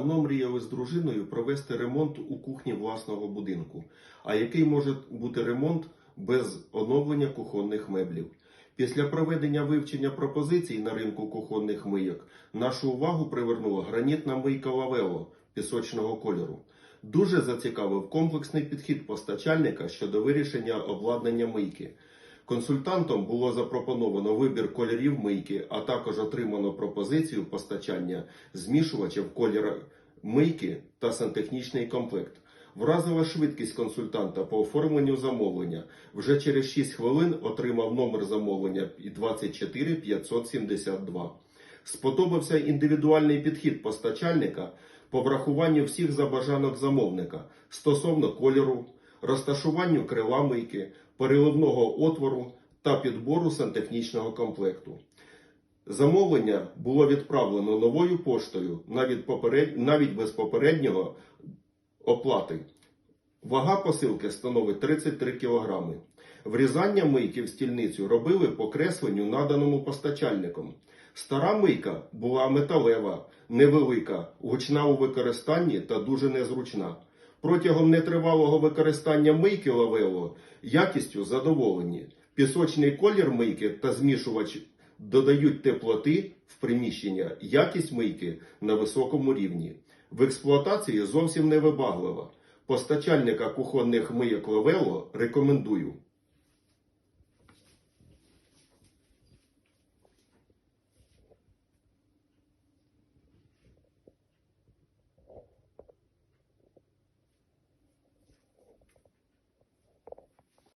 Давно мріяли з дружиною провести ремонт у кухні власного будинку. А який може бути ремонт без оновлення кухонних меблів? Після проведення вивчення пропозицій на ринку кухонних мийок нашу увагу привернула гранітна мийка Лавело пісочного кольору. Дуже зацікавив комплексний підхід постачальника щодо вирішення обладнання мийки. Консультантом було запропоновано вибір кольорів мийки, а також отримано пропозицію постачання змішувачів кольора мийки та сантехнічний комплект. Вразила швидкість консультанта по оформленню замовлення. Вже через 6 хвилин отримав номер замовлення і 24 572. Сподобався індивідуальний підхід постачальника по врахуванню всіх забажанок замовника стосовно кольору, розташуванню крила мийки, переливного отвору та підбору сантехнічного комплекту. Замовлення було відправлено новою поштою навіть, поперед... навіть без попереднього оплати. Вага посилки становить 33 кг. Врізання мийки в стільницю робили по кресленню, наданому постачальником. Стара мийка була металева, невелика, гучна у використанні та дуже незручна. Протягом нетривалого використання мийки лавело якістю задоволені. Пісочний колір мийки та змішувач додають теплоти в приміщення, якість мийки на високому рівні. В експлуатації зовсім не вибаглива. Постачальника кухонних мийок Лавело рекомендую.